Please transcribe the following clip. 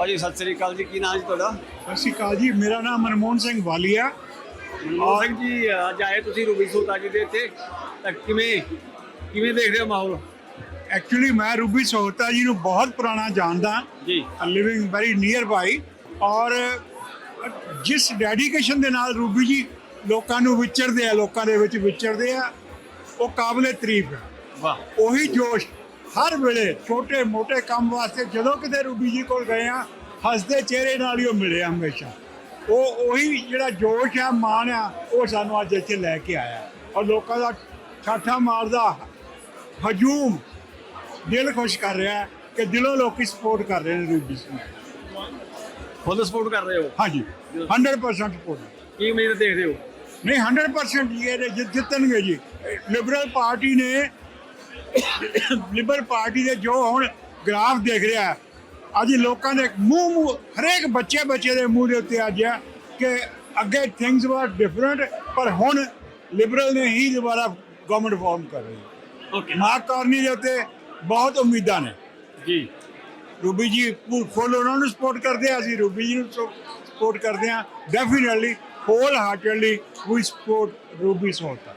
ਭਾਜੀ ਸਤਿ ਸ੍ਰੀ ਅਕਾਲ ਜੀ ਕੀ ਨਾਮ ਜੀ ਤੁਹਾਡਾ? ਸਤਿ ਸ਼੍ਰੀ ਅਕਾਲ ਜੀ ਮੇਰਾ ਨਾਮ ਮਨਮੋਹਨ ਸਿੰਘ ਵਾਲੀਆ। ਮਨਮੋਹਨ ਸਿੰਘ ਜੀ ਅੱਜ ਆਏ ਤੁਸੀਂ ਰੂਬੀ ਸੋਤਾ ਜੀ ਦੇ ਇੱਥੇ। ਤਾਂ ਕਿਵੇਂ ਕਿਵੇਂ ਦੇਖ ਰਹੇ ਹੋ ਮਾਹੌਲ? ਐਕਚੁਅਲੀ ਮੈਂ ਰੂਬੀ ਸੋਹਤਾ ਜੀ ਨੂੰ ਬਹੁਤ ਪੁਰਾਣਾ ਜਾਣਦਾ। ਜੀ। ਲਿਵਿੰਗ ਵੈਰੀ ਨੀਅਰ ਬਾਈ ਔਰ ਜਿਸ ਡੈਡੀਕੇਸ਼ਨ ਦੇ ਨਾਲ ਰੂਬੀ ਜੀ ਲੋਕਾਂ ਨੂੰ ਵਿਚਰਦੇ ਆ ਲੋਕਾਂ ਦੇ ਵਿੱਚ ਵਿਚਰਦੇ ਆ ਉਹ ਕਾਬਲੇ ਤਾਰੀਫ ਹੈ ਵਾਹ। ਉਹੀ ਜੋਸ਼ ਹਰ ਵੇਲੇ ਛੋਟੇ ਮੋਟੇ ਕੰਮ ਵਾਸਤੇ ਜਦੋਂ ਕਿਤੇ ਰੂਬੀ ਜੀ ਕੋਲ ਗਏ ਆ ਹੱਸਦੇ ਚਿਹਰੇ ਨਾਲ ਹੀ ਉਹ ਮਿਲੇ ਹਮੇਸ਼ਾ। ਉਹ ਉਹੀ ਜਿਹੜਾ ਜੋਸ਼ ਆ ਮਾਣ ਆ ਉਹ ਸਾਨੂੰ ਅੱਜ ਇੱਥੇ ਲੈ ਕੇ ਆਇਆ। ਔਰ ਲੋਕਾਂ ਦਾ ਠਾਠਾ ਮਾਰਦਾ ਹਜੂਮ ਦਿਲ ਖੁਸ਼ ਕਰ ਰਿਹਾ ਕਿ ਦਿਲੋਂ ਲੋਕੀ ਸਪੋਰਟ ਕਰ ਰਹੇ ਨੇ ਰੂਬੀ ਸਿੰਘ ਫੁੱਲ ਸਪੋਰਟ ਕਰ ਰਹੇ ਹੋ? ਹਾਂਜੀ 100% ਸਪੋਰਟ ਕੀ ਉਮੀਦ ਦੇਖਦੇ ਹੋ? ਨਹੀਂ 100% ਜੀ ਇਹ ਜਿੱਤਣਗੇ ਜੀ। ਲਿਬਰਲ ਪਾਰਟੀ ਨੇ ਲਿਬਰਲ ਪਾਰਟੀ ਦੇ ਜੋ ਹੁਣ ਗ੍ਰਾਫ ਦੇਖ ਰਿਹਾ ਅੱਜ ਲੋਕਾਂ ਦੇ ਮੂੰਹ ਮੂੰਹ ਹਰੇਕ ਬੱਚੇ ਬੱਚੇ ਦੇ ਮੂੰਹ ਦੇ ਉੱਤੇ ਅੱਜ ਹੈ ਕਿ ਅੱਗੇ ਥਿੰਗਸ ਵਰ ਡਿਫਰੈਂਟ ਪਰ ਹੁਣ ਲਿਬਰਲ ਨੇ ਹੀ ਦੁਬਾਰਾ ਗਵਰਨਮੈਂਟ ਫਾਰਮ ਕਰ ਰਹੀ ਹੈ। ਓਕੇ ਮਾਰਕ ਕਾਰਨੀ ਦੇ ਉੱਤੇ ਬਹੁਤ ਉਮੀਦਾਂ ਨੇ। ਜੀ। ਰੂਬੀ ਜੀ ਫੁੱਲ ਉਹਨਾਂ ਨੂੰ ਸਪੋਰਟ ਕਰਦੇ ਆ ਅਸੀਂ ਰੂਬੀ ਜੀ ਨੂੰ ਸਪੋਰਟ ਕਰਦੇ ਆ। ਡੈਫੀਨਿਟਲੀ ਹੋਲ ਹਾਰਟedly ਵੀ ਸਪੋਰਟ ਰੂਬੀ ਸੋਲਤਾ